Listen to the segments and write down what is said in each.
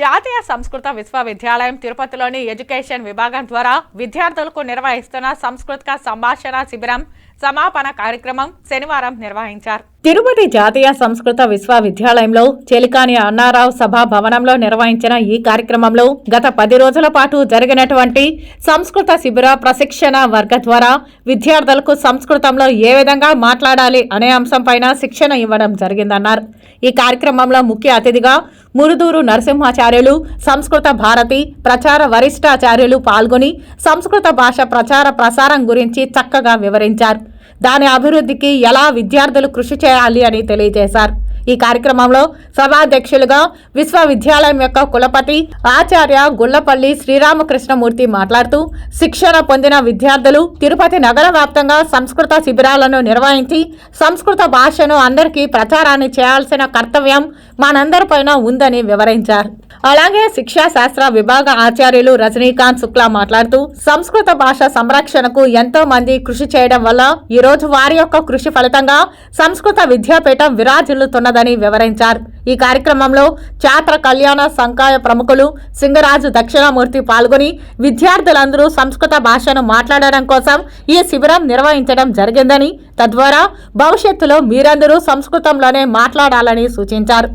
జాతీయ సంస్కృత విశ్వవిద్యాలయం తిరుపతిలోని ఎడ్యుకేషన్ విభాగం ద్వారా విద్యార్థులకు నిర్వహిస్తున్న సంస్కృతిక సంభాషణ శిబిరం సమాపన కార్యక్రమం శనివారం నిర్వహించారు. తిరుపతి జాతీయ సంస్కృత విశ్వవిద్యాలయంలో చెలికాని అన్నారావు సభా భవనంలో నిర్వహించిన ఈ కార్యక్రమంలో గత పది రోజుల పాటు జరిగినటువంటి సంస్కృత శిబిర ప్రశిక్షణ వర్గ ద్వారా విద్యార్థులకు సంస్కృతంలో ఏ విధంగా మాట్లాడాలి అనే అంశంపైన శిక్షణ ఇవ్వడం జరిగిందన్నారు. ఈ కార్యక్రమంలో ముఖ్య అతిథిగా మురుదూరు నరసింహాచార్యులు సంస్కృత భారతి ప్రచార వరిష్టాచార్యులు పాల్గొని సంస్కృత భాష ప్రచార ప్రసారం గురించి చక్కగా వివరించారు. దాని అభివృద్ధికి ఎలా విద్యార్థులు కృషి చేయాలి అని తెలియజేశారు. ఈ కార్యక్రమంలో సభాధ్యక్షులుగా విశ్వవిద్యాలయం యొక్క కులపతి ఆచార్య గుళ్ళపల్లి శ్రీరామకృష్ణమూర్తి మాట్లాడుతూ శిక్షణ పొందిన విద్యార్థులు తిరుపతి నగర వ్యాప్తంగా సంస్కృత శిబిరాలను నిర్వహించి సంస్కృత భాషను అందరికీ ప్రచారాన్ని చేయాల్సిన కర్తవ్యం మనందరిపైన ఉందని వివరించారు. అలాగే శిక్షా శాస్త్ర విభాగ ఆచార్యులు రజనీకాంత్ శుక్లా మాట్లాడుతూ సంస్కృత భాష సంరక్షణకు ఎంతో మంది కృషి చేయడం వల్ల ఈ రోజు వారి యొక్క కృషి ఫలితంగా సంస్కృత విద్యాపీఠం విరాజిల్లుతున్నదని వివరించారు. ఈ కార్యక్రమంలో చాత్ర కళ్యాణ సంకాయ ప్రముఖులు సింగరాజు దక్షిణామూర్తి పాల్గొని విద్యార్థులందరూ సంస్కృత భాషను మాట్లాడడం కోసం ఈ శిబిరం నిర్వహించడం జరిగిందని తద్వారా భవిష్యత్తులో మీరందరూ సంస్కృతంలోనే మాట్లాడాలని సూచించారు.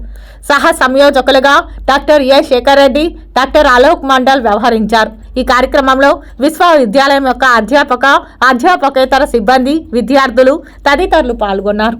సహ సంయోజకులుగా doctor A Shekhar Reddy doctor Alok Mandal వ్యవహరించారు. ఈ కార్యక్రమంలో విశ్వవిద్యాలయం యొక్క అధ్యాపక అధ్యాపకేతర సిబ్బంది విద్యార్థులు తదితరులు పాల్గొన్నారు.